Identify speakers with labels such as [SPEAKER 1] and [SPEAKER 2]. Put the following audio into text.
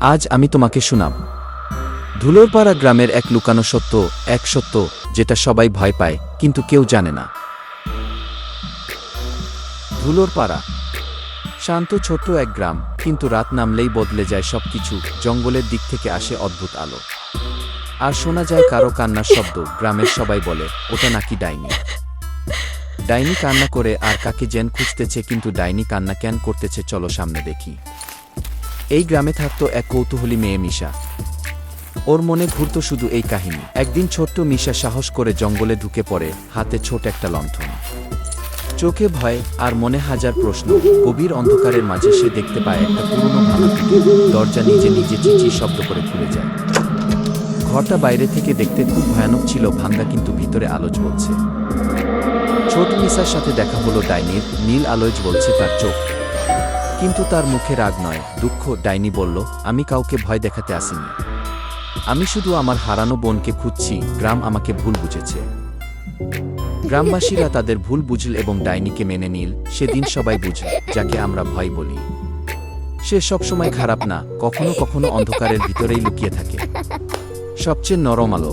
[SPEAKER 1] আজ আমি তোমাকে শোনাব ধুলোরপাড়া গ্রামের এক লুকানো সত্য, এক সত্য, যেটা সবাই ভয় পায়, কিন্তু কেউ জানে না। ধুলোরপাড়া। শান্ত, ছোট্ট এক গ্রাম, কিন্তু রাত নামলেই বদলে যায় সবকিছু, জঙ্গলের দিক থেকে আসে অদ্ভুত আলো। আর শোনা যায় কারও কান্নার শব্দ, গ্রামের সবাই বলে, ওটা নাকি ডাইনি? ডাইনি কান্না করে আর কাকে জেন খুঁজতেছে, কিন্তু ডাইনি কান্না কেন করতেছে, চলো সামনে দেখি। এই গ্রামে থাকতো এক কৌতূহলী মেয়ে মিশা। ওর মনে ঘুরত শুধু এই কাহিনী। একদিন ছোট্ট মিশা সাহস করে জঙ্গলে ঢুকে পড়ে, হাতে ছোট একটা লণ্ঠন। চোখে ভয় আর মনে হাজার প্রশ্ন। গভীর অন্ধকারের মাঝে সে দেখতে পায় একটা পুরনো ভাঙা দরজা নিজে নিজে চিচি শব্দ করে খুলে যায়। ঘরটা বাইরে থেকে দেখতে খুব ভয়ানক ছিল ভাঙ্গা কিন্তু ভিতরে আলো জ্বলছে। ছোট মিসার সাথে দেখা হলো ডাইনির, নীল আলোয় জ্বলছে তার চোখ। কিন্তু তার মুখে রাগ নয়, দুঃখ, ডাইনি বলল, আমি কাউকে ভয় দেখাতে আসিনি। আমি শুধু আমার হারানো বোনকে খুঁজছি, গ্রাম আমাকে ভুল বুঝেছে। গ্রামবাসীরা তাদের ভুল বুঝল এবং ডাইনিকে মেনে নিল, সেদিন সবাই বুঝল, যাকে আমরা ভয় বলি, সে সবসময় খারাপ না, কখনো কখনো অন্ধকারের ভিতরেই লুকিয়ে থাকে। সবচেয়ে নরম আলো